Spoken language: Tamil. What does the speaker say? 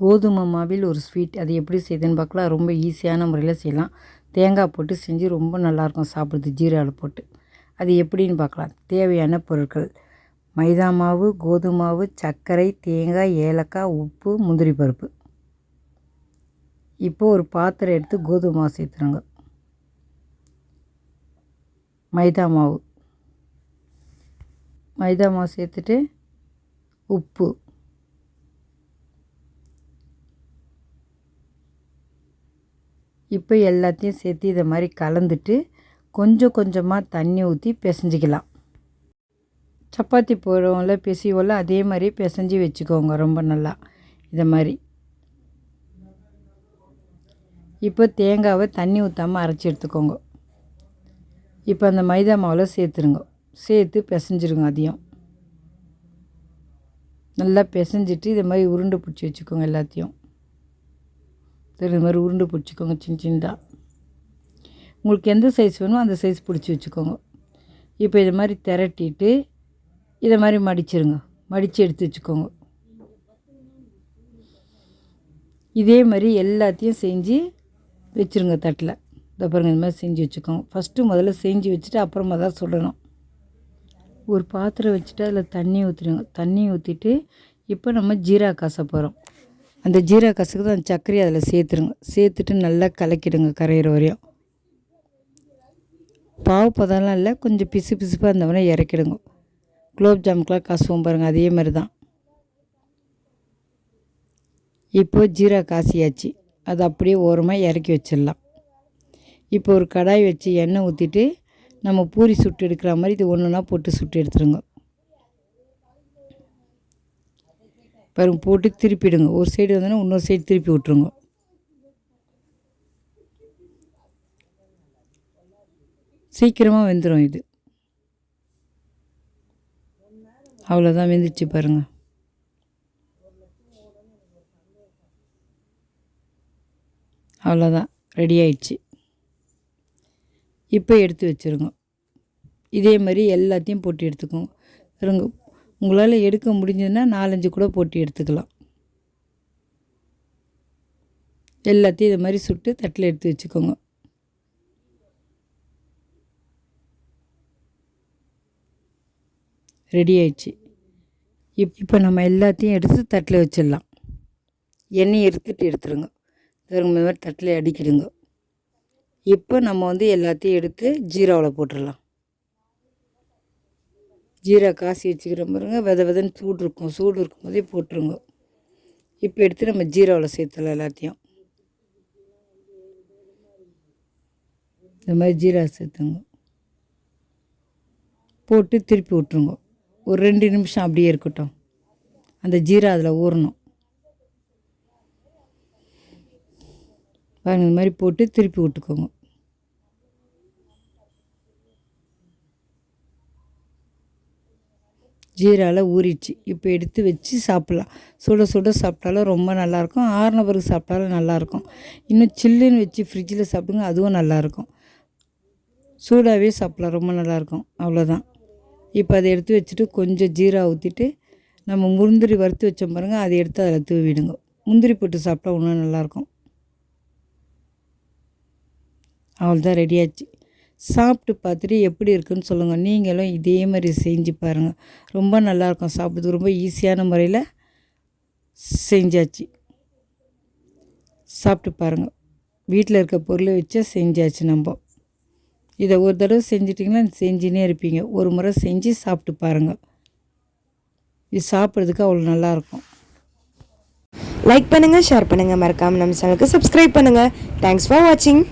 கோதுமை மாவில் ஒரு ஸ்வீட் அது எப்படி செய்யுதுன்னு பார்க்கலாம். ரொம்ப ஈஸியான முறையில் செய்யலாம். தேங்காய் போட்டு செஞ்சு ரொம்ப நல்லாயிருக்கும் சாப்பிட்றது ஜீராவில் போட்டு. அது எப்படின்னு பார்க்கலாம். தேவையான பொருட்கள். மைதா மாவு கோதுமை மாவு சர்க்கரை தேங்காய் ஏலக்காய் உப்பு முந்திரி பருப்பு. இப்போ ஒரு பாத்திரம் எடுத்து கோதுமை மாவு சேர்த்துருங்க. மைதா மாவு. மைதா மாவு சேர்த்துட்டு உப்பு. இப்போ எல்லாத்தையும் சேர்த்து இதை மாதிரி கலந்துட்டு கொஞ்சம் கொஞ்சமாக தண்ணி ஊற்றி பிசைஞ்சிக்கலாம். சப்பாத்தி போடுவோம்ல பிசைவோம்ல அதே மாதிரி பிசைஞ்சு வச்சுக்கோங்க ரொம்ப நல்லா. இதை மாதிரி. இப்போ தேங்காவை தண்ணி ஊற்றாமல் அரைச்சி எடுத்துக்கோங்க. இப்போ அந்த மைதா மாவில் சேர்த்துருங்க. சேர்த்து பிசைஞ்சிருங்க அதையும் நல்லா பிசைஞ்சிட்டு இதை மாதிரி உருண்டை பிடிச்சி வச்சுக்கோங்க எல்லாத்தையும். இது மாதிரி உருண்டை பிடிச்சிக்கோங்க சின்ன சின்னதாக உங்களுக்கு எந்த சைஸ் வேணுமோ அந்த சைஸ் பிடிச்சி வச்சுக்கோங்க. இப்போ இது மாதிரி திரட்டிட்டு இதை மாதிரி மடிச்சிருங்க. மடித்து எடுத்து வச்சுக்கோங்க. இதே மாதிரி எல்லாத்தையும் செஞ்சு வச்சுருங்க தட்டில். இந்த பாருங்கள் இந்த மாதிரி செஞ்சு வச்சுக்கோங்க. ஃபஸ்ட்டு முதல்ல செஞ்சு வச்சுட்டு அப்புறமா தான் சுடணும். ஒரு பாத்திரம் வச்சுட்டு அதில் தண்ணி ஊற்றிடுங்க தண்ணி ஊற்றிட்டு இப்போ நம்ம ஜீரா காசை போகிறோம் அந்த ஜீரா காசுக்கு தான் அந்த சர்க்கரையை அதில் சேர்த்துருங்க. சேர்த்துட்டு நல்லா கலக்கிடுங்க கரையிற வரையும். பாவு பதம்லாம் இல்லை கொஞ்சம் பிசு பிசுப்பாக இருந்தவொடனே இறக்கிடுங்க. குலோப் ஜாமுக்கெலாம் கசுவும் பாருங்கள் அதே மாதிரி தான் இப்போது ஜீரா காசியாச்சு. அது அப்படியே ஓரமாக இறக்கி வச்சிடலாம். இப்போ ஒரு கடாய் வச்சு எண்ணெய் ஊற்றிட்டு நம்ம பூரி சுட்டு எடுக்கிற மாதிரி இது ஒன்று ஒன்றா போட்டு சுட்டு எடுத்துருங்க. வரும் போட்டு திருப்பிடுங்க. ஒரு சைடு வந்தோன்னா இன்னொரு சைடு திருப்பி விட்ருங்க சீக்கிரமாக வெந்துடும் இது. அவ்வளோதான் வெந்துச்சு பாருங்கள் அவ்வளோதான் ரெடி ஆயிடுச்சு. இப்போ எடுத்து வச்சுருங்க. இதே மாதிரி எல்லாத்தையும் போட்டு எடுத்துக்கோங்க. இருங்க உங்களால் எடுக்க முடிஞ்சதுன்னா நாலஞ்சு கூட போட்டு எடுத்துக்கலாம். எல்லாத்தையும் இது மாதிரி சுட்டு தட்டில் எடுத்து வச்சுக்கோங்க. ரெடி ஆயிடுச்சு. இப் இப்போ நம்ம எல்லாத்தையும் எடுத்து தட்டில் வச்சிடலாம். எண்ணெய் எடுத்துட்டு எடுத்துருங்க. திரும்ப இந்த மாதிரி தட்டில் அடிக்கிடுங்க. இப்போ நம்ம வந்து எல்லாத்தையும் எடுத்து ஜீராவில் போட்டுடலாம். ஜீரா காசி வச்சுக்கிறோம் பாருங்க வித விதன்னு சூடு இருக்கும். சூடு இருக்கும் போதே போட்டுருங்க. இப்போ எடுத்து நம்ம ஜீராவில் சேர்த்துடலாம் எல்லாத்தையும். இந்த மாதிரி ஜீரா சேர்த்துங்க. போட்டு திருப்பி விட்ருங்க ஒரு ரெண்டு நிமிஷம் அப்படியே இருக்கட்டும். அந்த ஜீரா அதில் ஊறணும். பாருங்க இந்த மாதிரி போட்டு திருப்பி விட்டுக்கோங்க. ஜீராவில் ஊறிடுச்சு. இப்போ எடுத்து வச்சு சாப்பிட்லாம். சுட சுட சாப்பிட்டாலும் ரொம்ப நல்லாயிருக்கும். ஆறின பிறகு சாப்பிட்டாலும் நல்லாயிருக்கும். இன்னும் சில்லுன்னு வச்சு ஃப்ரிட்ஜில் சாப்பிடுங்க அதுவும் நல்லாயிருக்கும். சூடாகவே சாப்பிட்லாம் ரொம்ப நல்லாயிருக்கும். அவ்வளோதான். இப்போ அதை எடுத்து வச்சுட்டு கொஞ்சம் ஜீரா ஊற்றிட்டு நம்ம முந்திரி வறுத்து வச்சோம் பாருங்கள் அதை எடுத்து அதில் தூவிடுங்க. முந்திரி போட்டு சாப்பிட்டா இன்னும் நல்லாயிருக்கும். அவ்வளோதான் தான் ஆச்சு சாப்பிட்டு பார்த்துட்டு எப்படி இருக்குன்னு சொல்லுங்கள் நீங்களும் இதே மாதிரி செஞ்சு பாருங்கள் ரொம்ப நல்லாயிருக்கும் சாப்பிட்றதுக்கு. ரொம்ப ஈஸியான முறையில் செஞ்சாச்சு. சாப்பிட்டு பாருங்கள் வீட்டில் இருக்க பொருளை வச்சா செஞ்சாச்சு நம்ம. இதை ஒரு தடவை செஞ்சிட்டிங்கன்னா செஞ்சுனே இருப்பீங்க. ஒரு முறை செஞ்சு சாப்பிட்டு பாருங்கள் இது சாப்பிட்றதுக்கு அவ்வளோ நல்லாயிருக்கும். லைக் பண்ணுங்கள் ஷேர் பண்ணுங்கள் மறக்காமல் நம்ம சேனலுக்கு சப்ஸ்கிரைப் பண்ணுங்கள் தேங்க்ஸ் ஃபார் வாட்சிங்